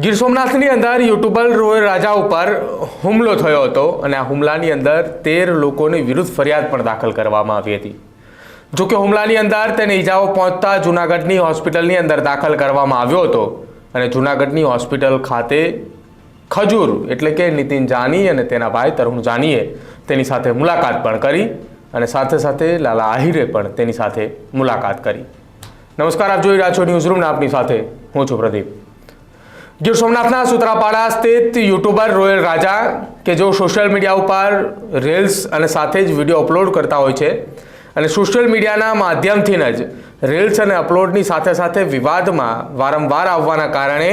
ગીર સોમનાથની અંદર યુટ્યુબર રોય રાજા ઉપર હુમલો થયો હતો અને આ હુમલાની અંદર તેર લોકોની વિરુદ્ધ ફરિયાદ પણ દાખલ કરવામાં આવી હતી. જો કે હુમલાની અંદર તેને ઈજાઓ પહોંચતા જૂનાગઢની હોસ્પિટલની અંદર દાખલ કરવામાં આવ્યો હતો અને જૂનાગઢની હોસ્પિટલ ખાતે ખજૂર એટલે કે નીતિન જાની અને તેના ભાઈ તરુણ જાનીએ તેની સાથે મુલાકાત પણ કરી અને સાથે સાથે લાલા આહિરે પણ તેની સાથે મુલાકાત કરી. નમસ્કાર, આપ જોઈ રહ્યા છો ન્યૂઝ રૂમ આપની સાથે હું છું પ્રદીપ. ગીર સોમનાથના સુત્રાપાડા સ્થિત યુટ્યુબર રોયલ રાજા કે જેઓ સોશિયલ મીડિયા ઉપર રીલ્સ અને સાથે જ વીડિયો અપલોડ કરતા હોય છે. અને સોશિયલ મીડિયાના માધ્યમથી જ રીલ્સ અને અપલોડની સાથે સાથે વિવાદમાં વારંવાર આવવાના કારણે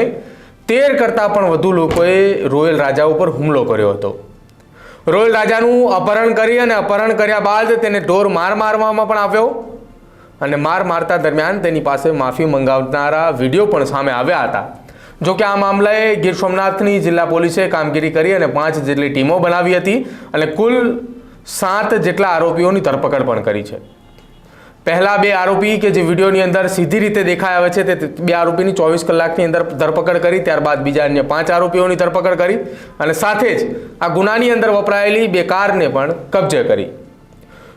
તેર કરતાં પણ વધુ લોકોએ રોયલ રાજા ઉપર હુમલો કર્યો હતો. રોયલ રાજાનું અપહરણ કરી અને અપહરણ કર્યા બાદ તેને ઢોર માર મારવામાં પણ આવ્યો અને માર મારતા દરમિયાન તેની પાસે માફી મંગાવનારા વીડિયો પણ સામે આવ્યા હતા. જો કે આ મામલે ગીર સોમનાથની જિલ્લા પોલીસે કામગીરી કરી અને પાંચ જેટલી ટીમો બનાવી હતી અને કુલ સાત જેટલા આરોપીઓની ધરપકડ પણ કરી છે. પહેલા બે આરોપી કે જે વિડીયોની અંદર સીધી રીતે દેખાઈ આવે છે તે બે આરોપીની ચોવીસ કલાકની અંદર ધરપકડ કરી, ત્યારબાદ બીજા અન્ય પાંચ આરોપીઓની ધરપકડ કરી અને સાથે જ આ ગુનાની અંદર વપરાયેલી બે કારને પણ કબજે કરી.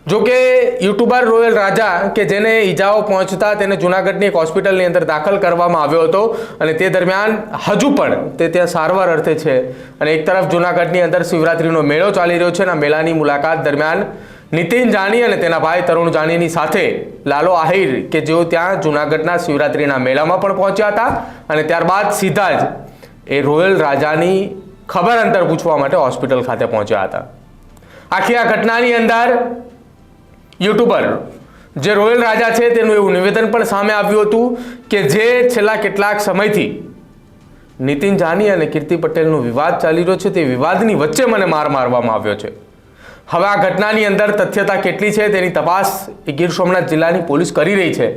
જો કે યુટ્યુબર રોયલ રાજા કે જેને ઈજાઓ પહોંચતા તેને જૂનાગઢની એક હોસ્પિટલની અંદર દાખલ કરવામાં આવ્યો હતો અને તે દરમિયાન હજુ પણ તે ત્યાં સારવાર અર્થે છે. અને એક તરફ જૂનાગઢની અંદર શિવરાત્રિનો મેળો ચાલી રહ્યો છે અને મેળાની મુલાકાત દરમિયાન નીતિન જાની અને તેના ભાઈ તરુણ જાનીની સાથે લાલો આહિર કે જેઓ ત્યાં જૂનાગઢના શિવરાત્રિના મેળામાં પણ પહોંચ્યા હતા અને ત્યારબાદ સીધા જ એ રોયલ રાજાની ખબર અંતર પૂછવા માટે હોસ્પિટલ ખાતે પહોંચ્યા હતા. આખી આ ઘટનાની અંદર યુટ્યુબર. જે રોયલ રાજા છે તેનું એવું નિવેદન પણ સામે આવ્યું હતું કે જે છેલ્લા કેટલાક સમયથી નીતિન જાની અને કીર્તિ પટેલનો વિવાદ ચાલી રહ્યો છે તે વિવાદની વચ્ચે મને માર મારવામાં આવ્યો છે. હવે આ ઘટનાની અંદર તથ્યતા કેટલી છે તેની તપાસ ગીર સોમનાથ જિલ્લાની પોલીસ કરી રહી છે.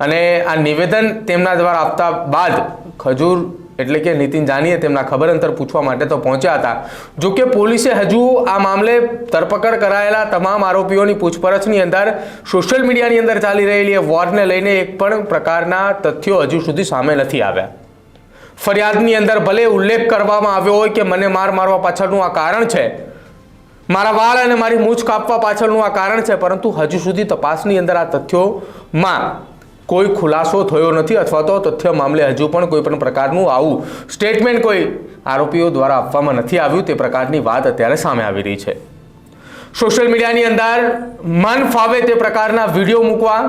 અને આ નિવેદન તેમના દ્વારા આપતા બાદ ખજૂર એટલે કે નીતિન જાનીએ તેમના ખબર અંતર પૂછવા માટે તો પહોંચ્યા હતા. જો કે પોલીસે હજુ આ મામલે ધરપકડ કરાયેલા તમામ આરોપીઓની પૂછપરછની અંદર સોશિયલ મીડિયાની અંદર ચાલી રહેલી વોરને લઈને એક પણ પ્રકારના તથ્યો હજુ સુધી સામે નથી આવ્યા. ફરિયાદની અંદર ભલે ઉલ્લેખ કરવામાં આવ્યો હોય કે મને માર મારવા પાછળનું આ કારણ છે, મારા વાળ અને મારી મૂછ કાપવા પાછળનું આ કારણ છે, પરંતુ હજુ સુધી તપાસની અંદર આ તથ્યોમાં કોઈ ખુલાસો થયો નથી અથવા તો તથ્ય મામલે હજુ પણ કોઈ પણ પ્રકારનું આવું સ્ટેટમેન્ટ કોઈ આરોપીઓ દ્વારા આપવામાં નથી આવ્યું તે પ્રકારની વાત અત્યારે સામે આવી રહી છે. સોશિયલ મીડિયાની અંદર મન ફાવે તે પ્રકારના વીડિયો મૂકવા.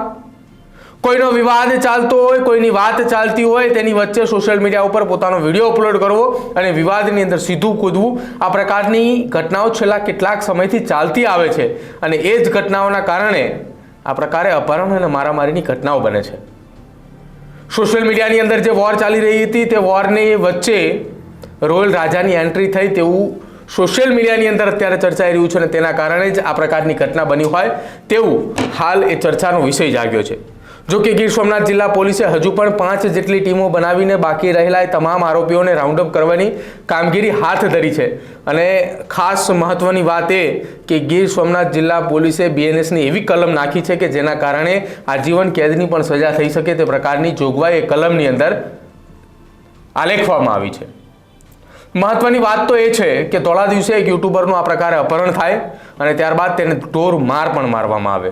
કોઈનો વિવાદ ચાલતો હોય, કોઈની વાત ચાલતી હોય, તેની વચ્ચે સોશિયલ મીડિયા ઉપર પોતાનો વીડિયો અપલોડ કરવો અને વિવાદની અંદર સીધું કૂદવું, આ પ્રકારની ઘટનાઓ છેલ્લા કેટલાક સમયથી ચાલતી આવે છે અને એ જ ઘટનાઓના કારણે આ પ્રકારે અપહરણ અને મારામારીની ઘટનાઓ બને છે. સોશિયલ મીડિયાની અંદર જે વોર ચાલી રહી હતી, તે વોરની વચ્ચે રોયલ રાજાની એન્ટ્રી થઈ તેવું સોશિયલ મીડિયાની અંદર અત્યારે ચર્ચાઈ રહ્યું છે અને તેના કારણે જ આ પ્રકારની ઘટના બની હોય તેવું હાલ એ ચર્ચાનો વિષય જાગ્યો છે. જો કે ગીર સોમનાથ જિલ્લા પોલીસે હજુ પણ પાંચ જેટલી ટીમો બનાવીને બાકી રહેલા તમામ આરોપીઓને રાઉન્ડ અપ કરવાની કામગીરી હાથ ધરી છે. અને ખાસ મહત્વની વાત એ કે ગીર સોમનાથ જિલ્લા પોલીસે બીએનએસની એવી કલમ નાખી છે કે જેના કારણે આજીવન કેદની પણ સજા થઈ શકે તે પ્રકારની જોગવાઈ એ કલમની અંદર આલેખવામાં આવી છે. મહત્વની વાત તો એ છે કે ધોળા દિવસે એક યુટ્યુબરનું આ પ્રકારે અપહરણ થાય અને ત્યારબાદ તેને ઢોર માર પણ મારવામાં આવે.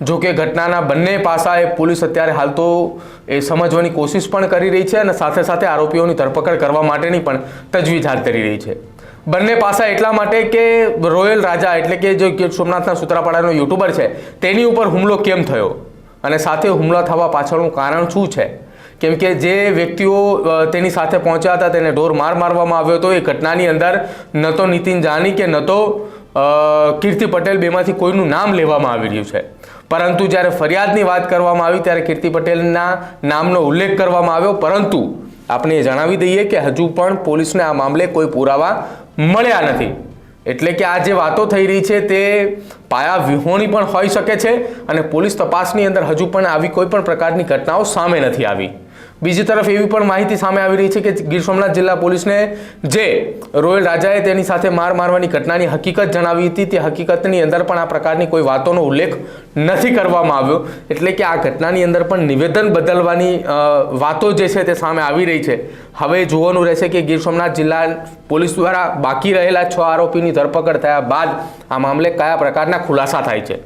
જો કે ઘટનાના બંને પાસાએ પોલીસ અત્યારે હાલ તો એ સમજવાની કોશિશ પણ કરી રહી છે અને સાથે સાથે આરોપીઓની ધરપકડ કરવા માટેની પણ તજવીજ હાથ ધરી રહી છે. બંને પાસા એટલા માટે કે રોયલ રાજા એટલે કે જે ગીર સોમનાથના સુત્રાપાડાનો યુટ્યુબર છે, તેની ઉપર હુમલો કેમ થયો? અને સાથે હુમલો થવા પાછળનું કારણ શું છે? કેમ કે જે વ્યક્તિઓ તેની સાથે પહોંચ્યા હતા, તેને ઢોર માર મારવામાં આવ્યો હતો, એ ઘટનાની અંદર ન તો નીતિન જાની કે ન તો કીર્તિ પટેલ બેમાંથી કોઈનું નામ લેવામાં આવી રહ્યું છે. પરંતુ જ્યારે ફરિયાદની વાત કરવામાં આવી ત્યારે કીર્તિ પટેલના નામનો ઉલ્લેખ કરવામાં આવ્યો. પરંતુ આપણે એ જણાવી દઈએ કે હજુ પણ પોલીસને આ મામલે કોઈ પુરાવા મળ્યા નથી. એટલે કે આ જે વાતો થઈ રહી છે તે પાયા વિહોણી પણ હોઈ શકે છે અને પોલીસ તપાસની અંદર હજુ પણ આવી કોઈ પણ પ્રકારની ઘટનાઓ સામે નથી આવી. બીજી તરફ એવી પણ માહિતી સામે આવી રહી છે કે ગીર સોમનાથ જિલ્લા પોલીસને જે રોયલ રાજાએ તેની સાથે માર મારવાની ઘટનાની હકીકત જણાવી હતી, તે હકીકતની અંદર પણ આ પ્રકારની કોઈ વાતોનો ઉલ્લેખ નથી કરવામાં આવ્યો. એટલે કે આ ઘટનાની અંદર પણ નિવેદન બદલવાની વાતો જે છે તે સામે આવી રહી છે. હવે જોવાનું રહેશે કે ગીર સોમનાથ જિલ્લા પોલીસ દ્વારા બાકી રહેલા છ આરોપીની ધરપકડ થયા બાદ આ મામલે કયા પ્રકારના ખુલાસા થાય છે.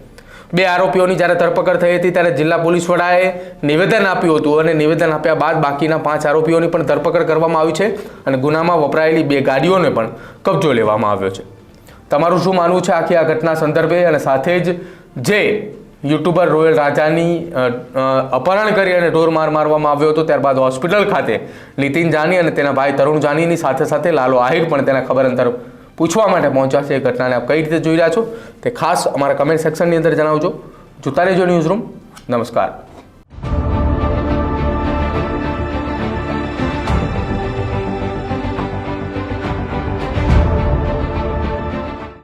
બે આરોપીઓની જ્યારે ધરપકડ થઈ હતી ત્યારે જિલ્લા પોલીસ વડાએ નિવેદન આપ્યું હતું અને નિવેદન આપ્યા બાદ બાકીના પાંચ આરોપીઓની પણ ધરપકડ કરવામાં આવી છે અને ગુનામાં વપરાયેલી બે ગાડીઓને પણ કબજો લેવામાં આવ્યો છે. તમારું શું માનવું છે આખી આ ઘટના સંદર્ભે? અને સાથે જ જે યુટ્યુબર રોયલ રાજાની અપહરણ કરી અને ઢોર માર મારવામાં આવ્યો હતો ત્યારબાદ હોસ્પિટલ ખાતે નીતિન જાની અને તેના ભાઈ તરુણ જાનીની સાથે સાથે લાલો આહિર પણ તેના ખબર અંતર પૂછવા માટે પહોંચ્યા છે એ ઘટનાને આપ કઈ રીતે જોઈ રહ્યા છો તે ખાસ અમારા કમેન્ટ સેક્શનની અંદર જણાવજો. જોતા રહેજો ન્યૂઝ રૂમ નમસ્કાર.